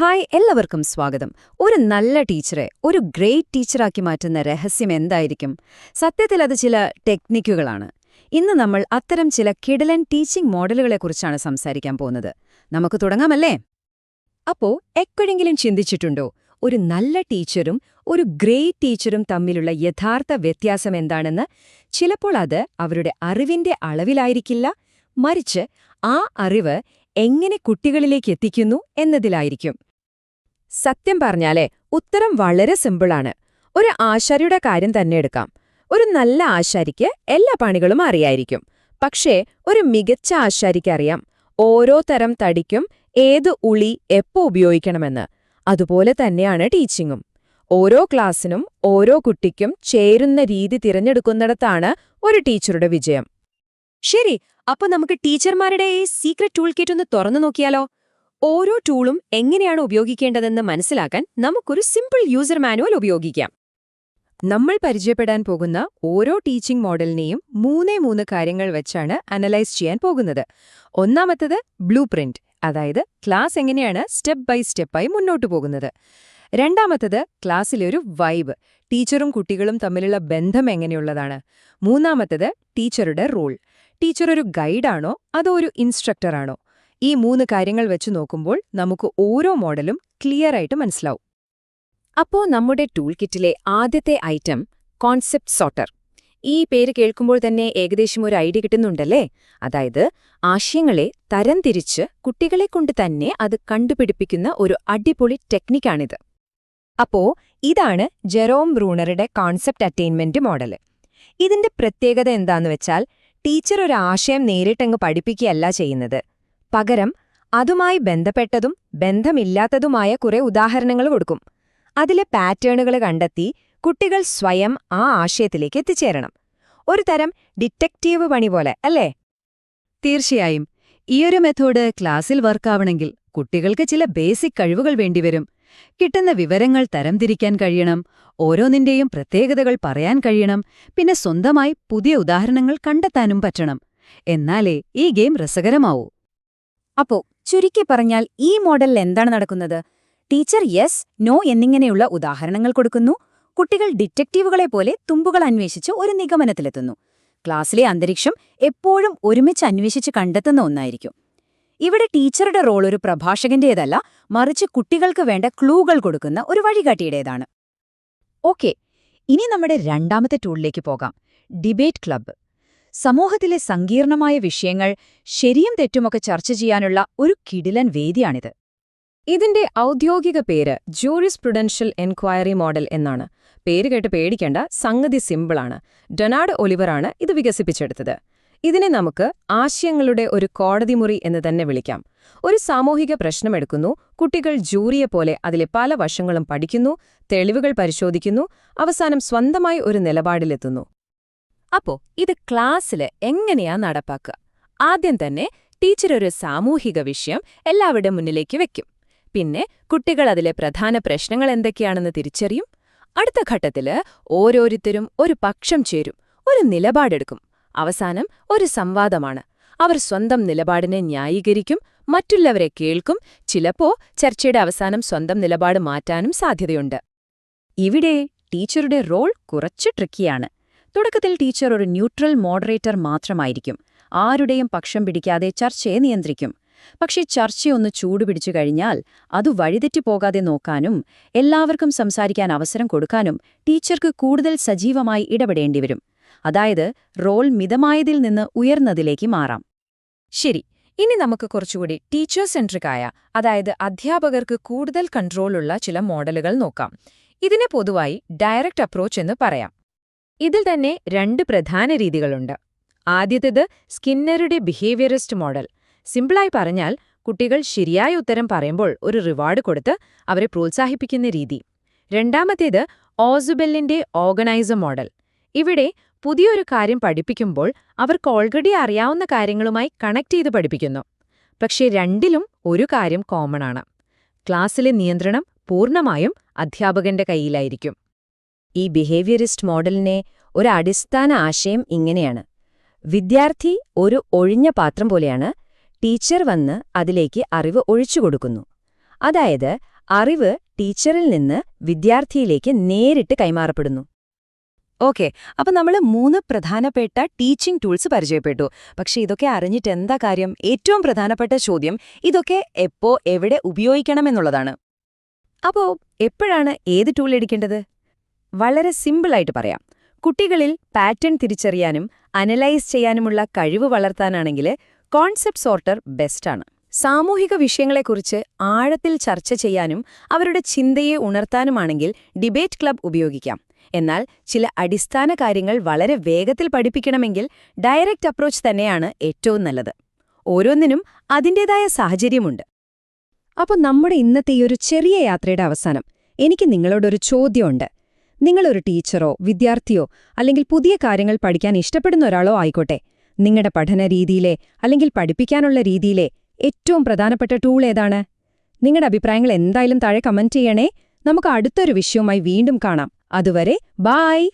Hi എല്ലാവർക്കും സ്വാഗതം. ഒരു നല്ല ടീച്ചറെ ഒരു ഗ്രേറ്റ് ടീച്ചറാക്കി മാറ്റുന്ന രഹസ്യം എന്തായിരിക്കും? സത്യത്തിൽ അത് ചില ടെക്നിക്കുകളാണ്. ഇന്ന് നമ്മൾ അത്തരം ചില കിടലൻ ടീച്ചിംഗ് മോഡലുകളെക്കുറിച്ചാണ് സംസാരിക്കാൻ പോകുന്നത്. നമുക്ക് തുടങ്ങാമല്ലേ? അപ്പോ എപ്പോഴെങ്കിലും ചിന്തിച്ചിട്ടുണ്ടോ? ഒരു നല്ല ടീച്ചറും ഒരു ഗ്രേറ്റ് ടീച്ചറും തമ്മിലുള്ള യഥാർത്ഥ വ്യത്യാസം എന്താണെന്ന്? ചിലപ്പോൾ അത് അവരുടെ അറിവിന്റെ അളവിലായിരിക്കില്ല മറിച്ച് ആ അറിവ് എങ്ങനെ കുട്ടികളിലേക്ക് എത്തിക്കുന്നു എന്നതിലായിരിക്കും. സത്യം പറഞ്ഞാലേ ഉത്തരം വളരെ സിമ്പിളാണ്. ഒരു ആശാരിയുടെ കാര്യം തന്നെ എടുക്കാം. ഒരു നല്ല ആശാരിക്ക് എല്ലാ പണികളും അറിയായിരിക്കും. പക്ഷേ ഒരു മികച്ച ആശാരിക്ക് അറിയാം ഓരോ തരം തടിക്കും ഏത് ഉളി എപ്പോ ഉപയോഗിക്കണമെന്ന്. അതുപോലെ തന്നെയാണ് ടീച്ചിങ്ങും. ഓരോ ക്ലാസ്സിനും ഓരോ കുട്ടിക്കും ചേരുന്ന രീതി തിരഞ്ഞെടുക്കുന്നിടത്താണ് ഒരു ടീച്ചറുടെ വിജയം. ശരി അപ്പൊ നമുക്ക് ടീച്ചർമാരുടെ ഈ സീക്രട്ട് ടൂൾ കിറ്റ് ഒന്ന് തുറന്നു നോക്കിയാലോ? ഓരോ ടൂളും എങ്ങനെയാണ് ഉപയോഗിക്കേണ്ടതെന്ന് മനസ്സിലാക്കാൻ നമുക്കൊരു സിമ്പിൾ യൂസർ മാനുവൽ ഉപയോഗിക്കാം. നമ്മൾ പരിചയപ്പെടാൻ പോകുന്ന ഓരോ ടീച്ചിംഗ് മോഡലിനെയും മൂന്നേ മൂന്ന് കാര്യങ്ങൾ വെച്ചാണ് അനലൈസ് ചെയ്യാൻ പോകുന്നത്. ഒന്നാമത്തത് ബ്ലൂ അതായത് ക്ലാസ് എങ്ങനെയാണ് സ്റ്റെപ്പ് ബൈ സ്റ്റെപ്പായി മുന്നോട്ട് പോകുന്നത്. രണ്ടാമത്തത് ക്ലാസ്സിലെ ഒരു വൈബ് ടീച്ചറും കുട്ടികളും തമ്മിലുള്ള ബന്ധം എങ്ങനെയുള്ളതാണ്. മൂന്നാമത്തത് ടീച്ചറുടെ റോൾ ടീച്ചർ ഒരു ഗൈഡാണോ അതോ ഒരു ഇൻസ്ട്രക്ടറാണോ ഈ മൂന്ന് കാര്യങ്ങൾ വെച്ച് നോക്കുമ്പോൾ നമുക്ക് ഓരോ മോഡലും ക്ലിയർ ആയിട്ട് മനസ്സിലാവും. അപ്പോ നമ്മുടെ ടൂൾ കിറ്റിലെ ആദ്യത്തെ ഐറ്റം കോൺസെപ്റ്റ് സോട്ടർ ഈ പേര് കേൾക്കുമ്പോൾ തന്നെ ഏകദേശം ഒരു ഐഡിയ കിട്ടുന്നുണ്ടല്ലേ? അതായത് ആശയങ്ങളെ തരംതിരിച്ച് കുട്ടികളെക്കൊണ്ട് തന്നെ അത് കണ്ടുപിടിപ്പിക്കുന്ന ഒരു അടിപൊളി ടെക്നിക്കാണിത്. അപ്പോ ഇതാണ് ജെറോം ബ്രൂണറുടെ കോൺസെപ്റ്റ് അറ്റൈൻമെന്റ് മോഡൽ ഇതിന്റെ പ്രത്യേകത എന്താന്ന് വെച്ചാൽ ടീച്ചർ ഒരു ആശയം നേരിട്ടങ്ങ് പഠിപ്പിക്കുകയല്ല ചെയ്യുന്നത്. പകരം അതുമായി ബന്ധപ്പെട്ടതും ബന്ധമില്ലാത്തതുമായ കുറെ ഉദാഹരണങ്ങൾ കൊടുക്കും. അതിലെ പാറ്റേണുകൾ കണ്ടെത്തി കുട്ടികൾ സ്വയം ആ ആശയത്തിലേക്ക് എത്തിച്ചേരണം. ഒരു തരം ഡിറ്റക്റ്റീവ് പണി പോലെ അല്ലേ? തീർച്ചയായും. ഈയൊരു മെത്തേഡ് ക്ലാസ്സിൽ വർക്കാവണമെങ്കിൽ കുട്ടികൾക്ക് ചില ബേസിക് കഴിവുകൾ വേണ്ടിവരും. കിട്ടുന്ന വിവരങ്ങൾ തരംതിരിക്കാൻ കഴിയണം ഓരോന്നിന്റെയും പ്രത്യേകതകൾ പറയാൻ കഴിയണം പിന്നെ സ്വന്തമായി പുതിയ ഉദാഹരണങ്ങൾ കണ്ടെത്താനും പറ്റണം. എന്നാലേ ഈ ഗെയിം രസകരമാവൂ. അപ്പോ ചുരുക്കി പറഞ്ഞാൽ ഈ മോഡലിൽ എന്താണ് നടക്കുന്നത്? ടീച്ചർ യെസ് നോ എന്നിങ്ങനെയുള്ള ഉദാഹരണങ്ങൾ കൊടുക്കുന്നു. കുട്ടികൾ ഡിറ്റക്റ്റീവുകളെ പോലെ തുമ്പുകൾ അന്വേഷിച്ച് ഒരു നിഗമനത്തിലെത്തുന്നു. ക്ലാസ്സിലെ അന്തരീക്ഷം എപ്പോഴും ഒരുമിച്ച് അന്വേഷിച്ച് കണ്ടെത്തുന്ന ഒന്നായിരിക്കും. ഇവിടെ ടീച്ചറുടെ റോൾ ഒരു പ്രഭാഷകന്റേതല്ല മറിച്ച് കുട്ടികൾക്ക് വേണ്ട ക്ലൂകൾ കൊടുക്കുന്ന ഒരു വഴികാട്ടിയുടേതാണ്. ഓക്കെ ഇനി നമ്മുടെ രണ്ടാമത്തെ ടൂളിലേക്ക് പോകാം. ഡിബേറ്റ് ക്ലബ്ബ് സമൂഹത്തിലെ സങ്കീർണമായ വിഷയങ്ങൾ ശരിയും തെറ്റുമൊക്കെ ചർച്ച ചെയ്യാനുള്ള ഒരു കിടിലൻ വേദിയാണിത്. ഇതിന്റെ ഔദ്യോഗിക പേര് ജൂറിസ് പ്രുഡൻഷ്യൽ എൻക്വയറി മോഡൽ എന്നാണ്. പേര് കേട്ട് പേടിക്കേണ്ട സംഗതി സിമ്പിളാണ്. ഡൊണാൾഡ് ഒലിവറാണ് ഇത് വികസിപ്പിച്ചെടുത്തത്. ഇതിനെ നമുക്ക് ആശയങ്ങളുടെ ഒരു കോടതിമുറി എന്ന് തന്നെ വിളിക്കാം. ഒരു സാമൂഹിക പ്രശ്നമെടുക്കുന്നു കുട്ടികൾ ജൂറിയെ പോലെ അതിലെ പല വശങ്ങളും പഠിക്കുന്നു തെളിവുകൾ പരിശോധിക്കുന്നു അവസാനം സ്വന്തമായി ഒരു നിലപാടിലെത്തുന്നു. അപ്പോ ഇത് ക്ലാസ്സിൽ എങ്ങനെയാ നടപ്പാക്കുക? ആദ്യം തന്നെ ടീച്ചർ ഒരു സാമൂഹിക വിഷയം എല്ലാവരുടെ മുന്നിലേക്ക് വെക്കും. പിന്നെ കുട്ടികൾ അതിലെ പ്രധാന പ്രശ്നങ്ങൾ എന്തൊക്കെയാണെന്ന് തിരിച്ചറിയും. അടുത്ത ഘട്ടത്തിൽ ഓരോരുത്തരും ഒരു പക്ഷം ചേരും ഒരു നിലപാടെടുക്കും. അവസാനം ഒരു സംവാദമാണ്. അവർ സ്വന്തം നിലപാടിനെ ന്യായീകരിക്കും മറ്റുള്ളവരെ കേൾക്കും ചിലപ്പോ ചർച്ചയുടെ അവസാനം സ്വന്തം നിലപാട് മാറ്റാനും സാധ്യതയുണ്ട്. ഇവിടെ ടീച്ചറുടെ റോൾ കുറച്ച് ട്രിക്കിയാണ്. തുടക്കത്തിൽ ടീച്ചർ ഒരു ന്യൂട്രൽ മോഡറേറ്റർ മാത്രമായിരിക്കും. ആരുടെയും പക്ഷം പിടിക്കാതെ ചർച്ചയെ നിയന്ത്രിക്കും. പക്ഷേ ചർച്ചയൊന്ന് ചൂടുപിടിച്ചു കഴിഞ്ഞാൽ അത് വഴിതെറ്റിപ്പോകാതെ നോക്കാനും എല്ലാവർക്കും സംസാരിക്കാൻ അവസരം കൊടുക്കാനും ടീച്ചർക്ക് കൂടുതൽ സജീവമായി ഇടപെടേണ്ടിവരും അതായത് റോൾ മിതമായതിൽ നിന്ന് ഉയർന്നതിലേക്ക് മാറാം. ശരി ഇനി നമുക്ക് കുറച്ചുകൂടി ടീച്ചർ സെൻട്രിക്കായ അതായത് അധ്യാപകർക്ക് കൂടുതൽ കൺട്രോളുള്ള ചില മോഡലുകൾ നോക്കാം. ഇതിനെ പൊതുവായി ഡയറക്റ്റ് അപ്രോച്ച് എന്ന് പറയാം. ഇതിൽ തന്നെ രണ്ട് പ്രധാന രീതികളുണ്ട്. ആദ്യത്തേത് സ്കിന്നറുടെ ബിഹേവിയറിസ്റ്റ് മോഡൽ സിമ്പിളായി പറഞ്ഞാൽ കുട്ടികൾ ശരിയായ ഉത്തരം പറയുമ്പോൾ ഒരു റിവാർഡ് കൊടുത്ത് അവരെ പ്രോത്സാഹിപ്പിക്കുന്ന രീതി. രണ്ടാമത്തേത് ഓസുബെല്ലിന്റെ ഓർഗനൈസർ മോഡൽ ഇവിടെ പുതിയൊരു കാര്യം പഠിപ്പിക്കുമ്പോൾ അവർക്ക് ഓൾറെഡി അറിയാവുന്ന കാര്യങ്ങളുമായി കണക്ട് ചെയ്ത് പഠിപ്പിക്കുന്നു. പക്ഷേ രണ്ടിലും ഒരു കാര്യം കോമൺ ആണ്. ക്ലാസ്സിലെ നിയന്ത്രണം പൂർണമായും അധ്യാപകന്റെ കയ്യിലായിരിക്കും. ഈ ബിഹേവിയറിസ്റ്റ് മോഡലിനെ ഒരു അടിസ്ഥാന ആശയം ഇങ്ങനെയാണ്. വിദ്യാർത്ഥി ഒരു ഒഴിഞ്ഞ പാത്രം പോലെയാണ് ടീച്ചർ വന്ന് അതിലേക്ക് അറിവ് ഒഴിച്ചുകൊടുക്കുന്നു അതായത് അറിവ് ടീച്ചറിൽ നിന്ന് വിദ്യാർത്ഥിയിലേക്ക് നേരിട്ട് കൈമാറപ്പെടുന്നു. ഓക്കെ അപ്പം നമ്മൾ മൂന്ന് പ്രധാനപ്പെട്ട ടീച്ചിങ് ടൂൾസ് പരിചയപ്പെട്ടു. പക്ഷേ ഇതൊക്കെ അറിഞ്ഞിട്ട് എന്താ കാര്യം? ഏറ്റവും പ്രധാനപ്പെട്ട ചോദ്യം ഇതൊക്കെ എപ്പോ എവിടെ ഉപയോഗിക്കണമെന്നുള്ളതാണ് അപ്പോൾ എപ്പോഴാണ് ഏത് ടൂൾ എടുക്കേണ്ടത്? വളരെ സിമ്പിളായിട്ട് പറയാം. കുട്ടികളിൽ പാറ്റേൺ തിരിച്ചറിയാനും അനലൈസ് ചെയ്യാനുമുള്ള കഴിവ് വളർത്താനാണെങ്കിൽ കോൺസെപ്റ്റ് സോർട്ടർ ബെസ്റ്റാണ് സാമൂഹിക വിഷയങ്ങളെക്കുറിച്ച് ആഴത്തിൽ ചർച്ച ചെയ്യാനും അവരുടെ ചിന്തയെ ഉണർത്താനുമാണെങ്കിൽ ഡിബേറ്റ് ക്ലബ് ഉപയോഗിക്കാം. എന്നാൽ ചില അടിസ്ഥാന കാര്യങ്ങൾ വളരെ വേഗത്തിൽ പഠിപ്പിക്കണമെങ്കിൽ ഡയറക്റ്റ് അപ്രോച്ച് തന്നെയാണ് ഏറ്റവും നല്ലത്. ഓരോന്നിനും അതിന്റെതായ സാഹചര്യമുണ്ട്. അപ്പോൾ നമ്മുടെ ഇന്നത്തെ ഈ ഒരു ചെറിയ യാത്രയുടെ അവസാനം. എനിക്ക് നിങ്ങളോടൊരു ചോദ്യമുണ്ട്. നിങ്ങളൊരു ടീച്ചറോ വിദ്യാർത്ഥിയോ അല്ലെങ്കിൽ പുതിയ കാര്യങ്ങൾ പഠിക്കാൻ ഇഷ്ടപ്പെടുന്ന ഒരാളോ ആയിക്കോട്ടെ. നിങ്ങളുടെ പഠന രീതിയിലെ അല്ലെങ്കിൽ പഠിപ്പിക്കാനുള്ള രീതിയിലെ ഏറ്റവും പ്രധാനപ്പെട്ട ടൂൾ ഏതാണ്? നിങ്ങളുടെ അഭിപ്രായങ്ങൾ എന്തായാലും താഴെ കമന്റ് ചെയ്യണേ. നമുക്ക് അടുത്തൊരു വിഷയവുമായി വീണ്ടും കാണാം. അതുവരെ ബായ്